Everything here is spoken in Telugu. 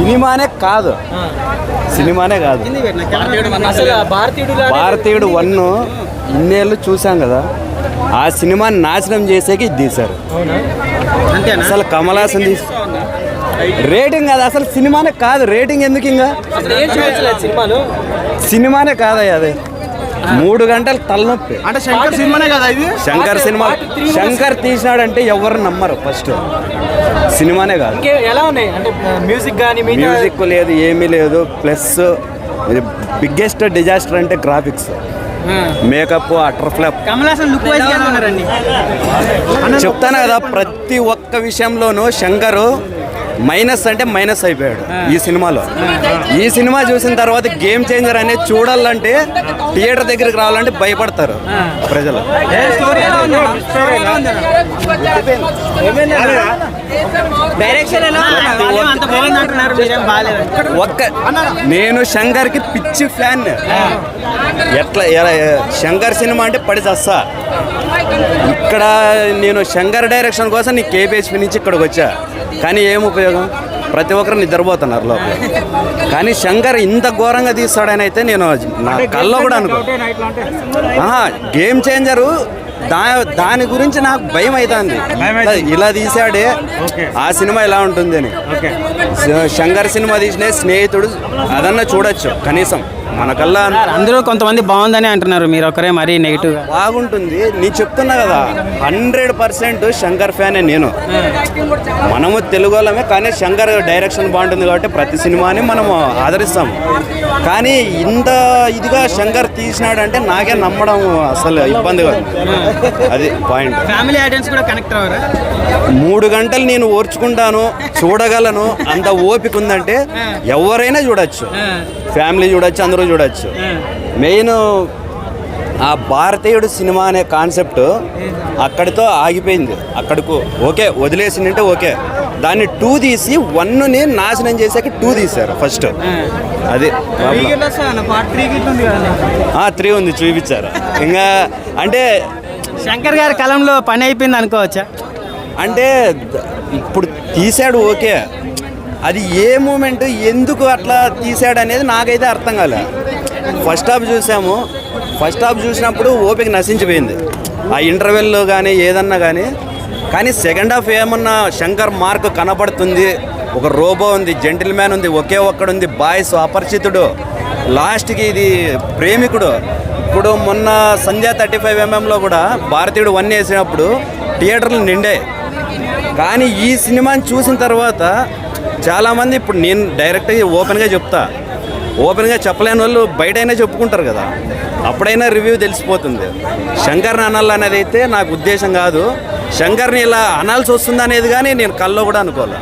సినిమానే కాదు. సినిమానే కాదు. అసలు భారతీయుడు భారతీయుడు వన్. ఇన్నేళ్ళు చూసాం కదా. ఆ సినిమాని నాశనం చేసేకి ఇది తీశారు అసలు కమలాసన్ తీసి రేటింగ్ కాదు అసలు సినిమానే కాదు రేటింగ్ ఎందుకు ఇంకా సినిమానే కాదయ్య అది. మూడు గంటలు తలనొప్పి. అంటే శంకర్ సినిమానే కదా ఇది? శంకర్ సినిమా శంకర్ తీసినాడంటే ఎవరు నమ్మరు ఫస్ట్. సినిమానే కాదు. ఎలా ఉన్నాయి? అంటే మ్యూజిక్ కానీ మ్యూజిక్ లేదు ఏమీ లేదు. ప్లస్ బిగ్గెస్ట్ డిజాస్టర్ అంటే గ్రాఫిక్స్. మేకప్ అటర్ ఫ్లాప్ చెప్తాను కదా ప్రతి ఒక్క విషయంలోనూ శంకర్ మైనస్ అంటే మైనస్ అయిపోయాడు ఈ సినిమాలో. ఈ సినిమా చూసిన తర్వాత గేమ్ చేంజర్ అనేది చూడాలంటే థియేటర్ దగ్గరికి రావాలంటే భయపడతారు ప్రజలు. ఒక్క నేను శంకర్కి పిచ్చి ఫ్యాన్. ఎట్లా శంకర్ సినిమా అంటే పడి చస్తా ఇక్కడ నేను శంకర్ డైరెక్షన్ కోసం నీ కేపీహెచ్పి నుంచి ఇక్కడికి వచ్చా. కానీ ఏం ఉపయోగం? ప్రతి ఒక్కరు నిద్రపోతున్నారు లోపల. కానీ శంకర్ ఇంత ఘోరంగా తీస్తాడని అయితే నేను నా కల్లో కూడా అనుకో గేమ్ చేంజరు దా దాని గురించి నాకు భయం అవుతుంది ఇలా తీసాడే ఆ సినిమా ఎలా ఉంటుంది అని శంకర్ సినిమా తీసిన స్నేహితుడు అదన్నా చూడొచ్చు కనీసం. మనకల్లా అందరూ కొంతమంది బాగుందని అంటున్నారు. మీరు ఒకరే మరీ నెగిటివ్ బాగుంటుంది. నేను చెప్తున్నా కదా హండ్రెడ్ పర్సెంట్ శంకర్ ఫ్యానే నేను. మనము తెలుగు వాళ్ళమే కానీ శంకర్ డైరెక్షన్ బాగుంటుంది కాబట్టి ప్రతి సినిమాని మనము ఆదరిస్తాము. కానీ ఇంత ఇదిగా శంకర్ తీసినాడంటే నాకే నమ్మడం అసలు ఇబ్బందిగా ఉంది అది పాయింట్ ఫ్యామిలీ ఐటమ్స్ కూడా కనెక్ట్ అవ్వరా? మూడు గంటలు నేను ఓర్చుకుంటాను చూడగలను అంత ఓపిక ఉందంటే ఎవరైనా చూడొచ్చు. ఫ్యామిలీ చూడొచ్చు అందరూ చూడొచ్చు. మెయిన్ ఆ భారతీయుడు సినిమా అనే కాన్సెప్ట్ అక్కడితో ఆగిపోయింది. అక్కడకు ఓకే వదిలేసిందంటే ఓకే. దాన్ని టూ తీసి వన్ని నాశనం చేసాక టూ తీశారు ఫస్ట్ అది త్రీ ఉంది చూపించారు. ఇంకా అంటే శంకర్ గారి కాలంలో పని అయిపోయింది అనుకోవచ్చా? అంటే ఇప్పుడు తీసాడు ఓకే. అది ఏ మూమెంట్ ఎందుకు అట్లా తీసాడు అనేది నాకైతే అర్థం కాలే. ఫస్ట్ హాఫ్ చూసాము. ఫస్ట్ హాఫ్ చూసినప్పుడు ఓపిక నశించిపోయింది. ఆ ఇంటర్వెల్లో కానీ ఏదన్నా కానీ కానీ సెకండ్ హాఫ్ ఏమన్నా శంకర్ మార్క్ కనపడుతుంది ఒక రోబో ఉంది జెంటిల్ మ్యాన్ ఉంది ఒకే ఒక్కడుంది బాయ్స్ అపరిచితుడు. లాస్ట్కి ఇది ప్రేమికుడు. ఇప్పుడు మొన్న సంధ్యా థర్టీ ఫైవ్ ఎంఎంలో కూడా భారతీయుడు వన్ వేసినప్పుడు థియేటర్లు నిండే. కానీ ఈ సినిమాని చూసిన తర్వాత చాలామంది ఇప్పుడు నేను డైరెక్ట్గా ఓపెన్గా చెప్తా. ఓపెన్గా చెప్పలేని వాళ్ళు బయటైనా చెప్పుకుంటారు కదా. అప్పుడైనా రివ్యూ తెలిసిపోతుంది. శంకర్ని అనాలి అనేది అయితే నాకు ఉద్దేశం కాదు. శంకర్ని ఇలా అనాల్సి వస్తుంది అనేది కానీ నేను కల్లో కూడా అనుకోవాలి